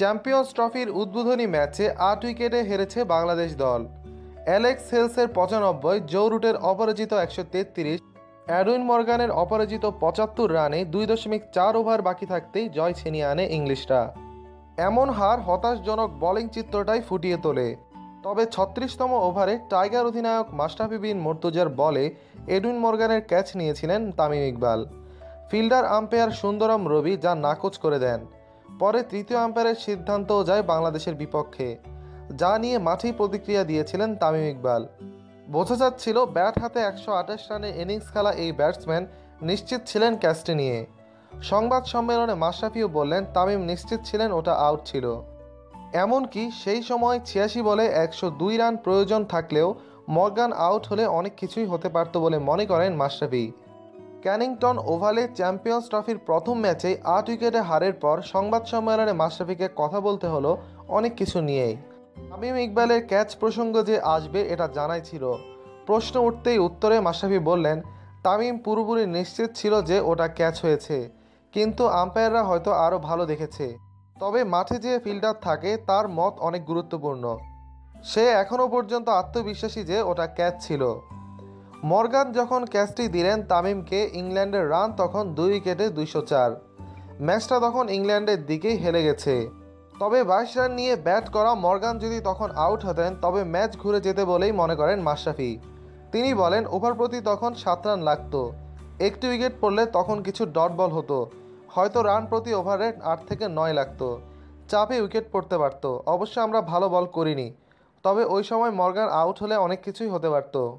Champions ট্রফির উদ্বোধনী ম্যাচে আট উইকেটে হেরেছে বাংলাদেশ দল। অ্যালেক্স হেলসের পঁচানব্বই, জো রুটের অপরাজিত একশো তেত্রিশ, অ্যাডুইন মর্গানের অপরাজিত পঁচাত্তর রানে দুই দশমিক চার ওভার বাকি থাকতেই জয় ছিনিয়ে আনে ইংলিশরা। এমন হার হতাশজনক বোলিং চিত্রটাই ফুটিয়ে তোলে। তবে ছত্রিশতম ওভারে টাইগার অধিনায়ক মাস্টাফি বিন মর্তুজার বলে এডুইন মর্গানের ক্যাচ নিয়েছিলেন তামিম ইকবাল। ফিল্ডার আম্পায়ার সুন্দরম রবি যা নাকচ করে দেন। পরে তৃতীয় আম্পায়ারের সিদ্ধান্তও যায় বাংলাদেশের বিপক্ষে, যা নিয়ে মাঠেই প্রতিক্রিয়া দিয়েছিলেন তামিম ইকবাল। বোঝা যাচ্ছিল ব্যাট হাতে একশো আঠাশ রানে ইনিংস খেলা এই ব্যাটসম্যান নিশ্চিত ছিলেন ক্যাচটি নিয়ে সংবাদ সম্মেলনে মাশরাফিও বললেন, তামিম নিশ্চিত ছিলেন, ওটা আউট ছিল। এমনকি সেই সময় ছিয়াশি বলে একশো দুই রান প্রয়োজন থাকলেও মর্গান আউট হলে অনেক কিছুই হতে পারত বলে মনে করেন মাশরাফি। ক্যানিংটন ওভালে চ্যাম্পিয়ন্স ট্রফির প্রথম ম্যাচেই আট উইকেটে হারের পর সংবাদ সম্মেলনে মাশরাফিকে কথা বলতে হলো অনেক কিছু নিয়েই। তামিম ইকবালের ক্যাচ প্রসঙ্গ যে আসবে এটা জানাই ছিল। প্রশ্ন উঠতেই উত্তরে মাশরাফি বললেন, তামিম পুরোপুরি নিশ্চিত ছিল যে ওটা ক্যাচ হয়েছে, কিন্তু আম্পায়াররা হয়তো আরও ভালো দেখেছে। তবে মাঠে যে ফিল্ডার থাকে তার মত অনেক গুরুত্বপূর্ণ। সে এখনও পর্যন্ত আত্মবিশ্বাসী যে ওটা ক্যাচ ছিল। মর্গান যখন ক্যাচটি দিলেন তামিমকে ইংল্যান্ডের রান তখন দুই উইকেটে দুইশো চার। ম্যাচটা তখন ইংল্যান্ডের দিকেই হেলে গেছে। তবে বাইশ রান নিয়ে ব্যাট করা মর্গান যদি তখন আউট হতেন, তবে ম্যাচ ঘুরে যেতে বলেই মনে করেন মাশরাফি। তিনি বলেন ওভার প্রতি তখন সাত রান লাগতো। একটি উইকেট পড়লে তখন কিছু ডট বল হতো। হয়তো রান প্রতি ওভারে আট থেকে নয় লাগতো। চাপে উইকেট পড়তে পারতো। অবশ্য আমরা ভালো বল করিনি। তবে ওই সময় মর্গান আউট হলে অনেক কিছুই হতে পারতো।